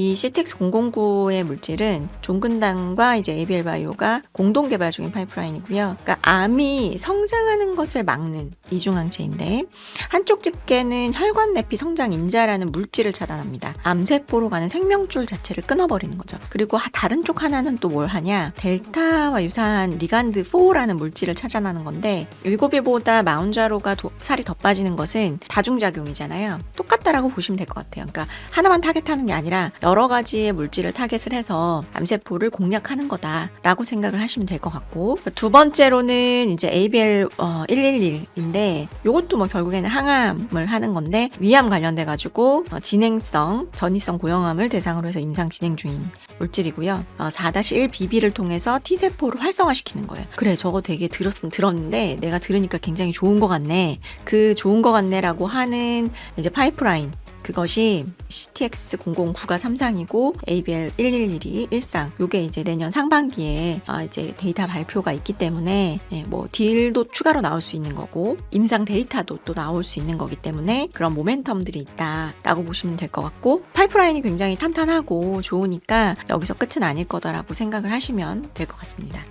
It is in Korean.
이 CTX009의 물질은 종근당과 이제 ABL 바이오가 공동 개발 중인 파이프라인이고요. 그러니까 암이 성장하는 것을 막는 이중항체인데 한쪽 집게는 혈관 내피 성장 인자라는 물질을 차단합니다. 암세포로 가는 생명줄 자체를 끊어버리는 거죠. 그리고 하- 다른 쪽 하나는 또 뭘 하냐? 델타와 유사한 리간드 4라는 물질을 차단하는 건데 일곱이보다 마운자로가 도- 살이 더 빠지는 것은 다중작용이잖아요. 똑같다라고 보시면 될 것 같아요. 그러니까 하나만 타겟하는 게 아니라 여러 가지의 물질을 타겟을 해서 암세포를 공략하는 거다라고 생각을 하시면 될 것 같고 두 번째로는 이제 ABL 어, 111인데 이것도 뭐 결국에는 항암을 하는 건데 위암 관련돼 가지고 어, 진행성 전이성 고형암을 대상으로 해서 임상 진행 중인 물질이고요. 어, 4-1 BB를 통해서 T세포를 활성화시키는 거예요. 그래, 저거 되게 들었, 들었는데 내가 들으니까 굉장히 좋은 것 같네. 그 좋은 것 같네라고 하는 이제 파이프라인. 그것이 CTX009가 3상이고 ABL 111이 1상. 요게 이제 내년 상반기에 아, 이제 데이터 발표가 있기 때문에 예, 뭐 딜도 추가로 나올 수 있는 거고 임상 데이터도 또 나올 수 있는 거기 때문에 그런 모멘텀들이 있다라고 보시면 될 것 같고 파이프라인이 굉장히 탄탄하고 좋으니까 여기서 끝은 아닐 거다라고 생각을 하시면 될 것 같습니다.